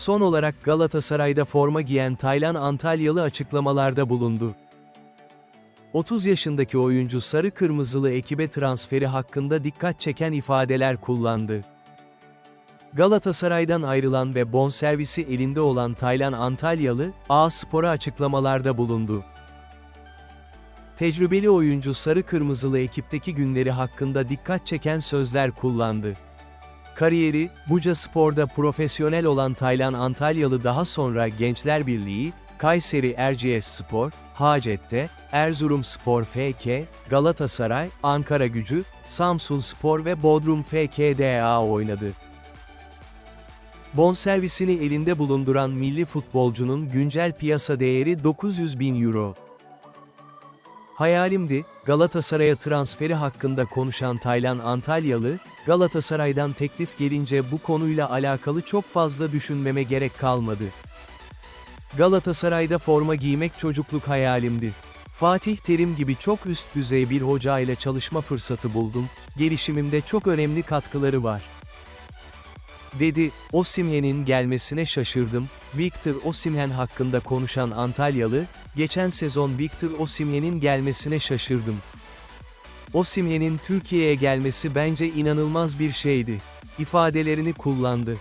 Son olarak Galatasaray'da forma giyen Taylan Antalyalı açıklamalarda bulundu. 30 yaşındaki oyuncu sarı kırmızılı ekibe transferi hakkında dikkat çeken ifadeler kullandı. Galatasaray'dan ayrılan ve bonservisi elinde olan Taylan Antalyalı, A Spor'a açıklamalarda bulundu. Tecrübeli oyuncu sarı kırmızılı ekipteki günleri hakkında dikkat çeken sözler kullandı. Kariyeri, Buca Spor'da profesyonel olan Taylan Antalyalı daha sonra Gençler Birliği, Kayseri Erciyes Spor, Hacet'te, Erzurum Spor FK, Galatasaray, Ankara Gücü, Samsun Spor ve Bodrum FKDA oynadı. Bonservisini elinde bulunduran milli futbolcunun güncel piyasa değeri 900 bin euro. Hayalimdi, Galatasaray'a transferi hakkında konuşan Taylan Antalyalı, Galatasaray'dan teklif gelince bu konuyla alakalı çok fazla düşünmeme gerek kalmadı. Galatasaray'da forma giymek çocukluk hayalimdi. Fatih Terim gibi çok üst düzey bir hoca ile çalışma fırsatı buldum, gelişimimde çok önemli katkıları var. Dedi, Osimhen'in gelmesine şaşırdım, Victor Osimhen hakkında konuşan Antalyalı, geçen sezon Victor Osimhen'in gelmesine şaşırdım. Osimhen'in Türkiye'ye gelmesi bence inanılmaz bir şeydi. ifadelerini kullandı.